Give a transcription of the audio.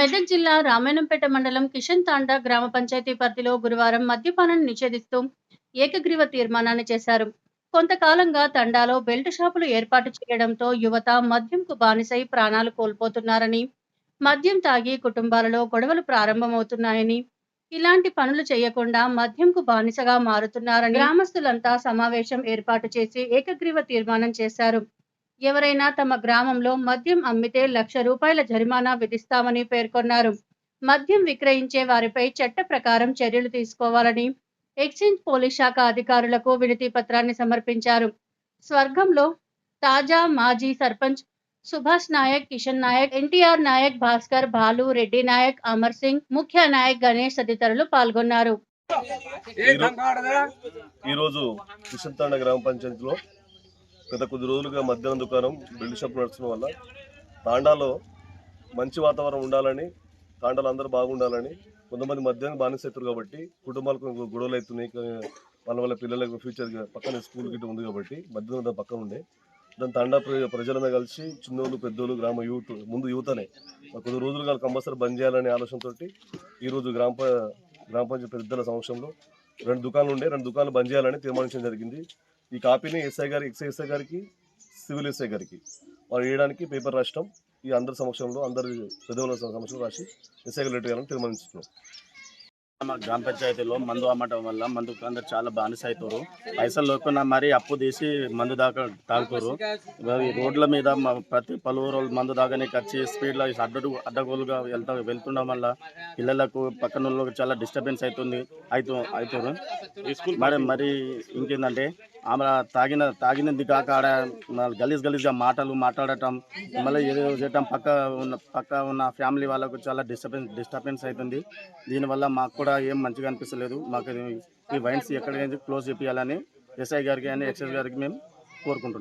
మెదక్ జిల్లా రామాయణంపేట మండలం కిషన్ తాండా గ్రామ పంచాయతీ పరిధిలో గురువారం మద్యపానాన్ని నిషేధిస్తూ ఏకగ్రీవ తీర్మానాన్ని చేశారు. కొంతకాలంగా తండాలో బెల్ట్ షాపులు ఏర్పాటు చేయడంతో యువత మద్యంకు బానిసై ప్రాణాలు కోల్పోతున్నారని మద్యం తాగి కుటుంబాలలో గొడవలు ప్రారంభమవుతున్నాయని ఇలాంటి పనులు చేయకుండా మద్యంకు బానిసగా మారుతున్నారని గ్రామస్తులంతా సమావేశం ఏర్పాటు చేసి ఏకగ్రీవ తీర్మానం చేశారు. ఎవరైనా తమ గ్రామంలో మద్యం అమ్మితే లక్ష రూపాయల జరిమానా విధిస్తామని పేర్కొన్నారు. మద్యం విక్రయించే వారిపై చట్ట ప్రకారం చర్యలు తీసుకోవాలని ఎక్సైజ్ పోలీస్ శాఖ అధికారులకు వినతి పత్రాన్ని సమర్పించారు. స్వర్గంలో తాజా మాజీ సర్పంచ్ సుభాష్ నాయక్ కిషన్ నాయక్ ఎన్టీఆర్ నాయక్ భాస్కర్ భాలు రెడ్డి నాయక్ అమర్ సింగ్ ముఖ్య నాయక్ గణేష్ తదితరులు పాల్గొన్నారు. ఈరోజు కిషన్తాండ గ్రామ పంచాయతీలో గత కొద్ది రోజులుగా మధ్యాహ్నం దుకాణం బిల్డ్ షాప్ నడుచడం వల్ల తాండాలో మంచి వాతావరణం ఉండాలని తాండాలు అందరూ బాగుండాలని కొంతమంది మధ్యాహ్నం బానిసెత్తారు కాబట్టి కుటుంబాలకు గొడవలు అవుతున్నాయి. వాళ్ళ వల్ల పిల్లలకు ఫ్యూచర్ పక్కన స్కూల్ గిట్ట ఉంది కాబట్టి మధ్యాహ్నం దాని పక్కన ఉండే. దాని తాండా ప్ర- ప్రజలందరూ కలిసి చిన్నోళ్ళు పెద్దోళ్ళు గ్రామ యూత్ ముందు యువతనే కొద్ది రోజులుగా కంపల్సరీ బంద్ చేయాలనే ఆలోచనతోటి ఈరోజు గ్రామ గ్రామ పంచాయతీ పెద్దల సమక్షంలో రెండు దుకాణాలు ఉండే రెండు దుకాణాలు బంద్ చేయాలని తీర్మానించడం జరిగింది. ఈ కాపీని ఎస్ఐ గారి ఎక్సై ఎస్ఐ గారికి సివిల్ ఎస్ఐ గారికి వాళ్ళు వేయడానికి పేపర్ రాష్ట్రం ఈ అందరి సమక్షంలో అందరి పెద్దల సమక్షంలో రాసి ఎస్ఐ గారు లెటర్ చేయాలని తీర్మానించుతున్నాం మా గ్రామ పంచాయతీలో మందు అమ్మటం వల్ల మందు అందరు చాలా బానిస అవుతారు పైసలు లేకుండా మరి అప్పు తీసి మందు దాకా తాగుతారు రోడ్ల మీద ప్రతి పలువురు మందు దాగానికి వచ్చి స్పీడ్లో అడ్డు అడ్డగోలుగా వెళ్తా వెళ్తుండడం వల్ల పిల్లలకు పక్కన చాలా డిస్టర్బెన్స్ అవుతుంది అవుతూ అవుతారు మరి మరి ఇంకేందంటే ఆమె తాగిన తాగినది కాక ఆడ గలీజ్ గలీజ్గా మాటలు మాట్లాడటం మళ్ళీ ఏదో చేయటం పక్క ఉన్న పక్క ఉన్న ఫ్యామిలీ వాళ్ళకు చాలా డిస్టర్బెన్స్ డిస్టర్బెన్స్ అవుతుంది. దీనివల్ల మాకు కూడా ఏం మంచిగా అనిపిస్తలేదు. మాకు ఈ వైన్స్ ఎక్కడికైనా క్లోజ్ చేయాలని ఎస్ఐ గారికి అని ఎక్సైజ్ గారికి మేము కోరుకుంటున్నాం.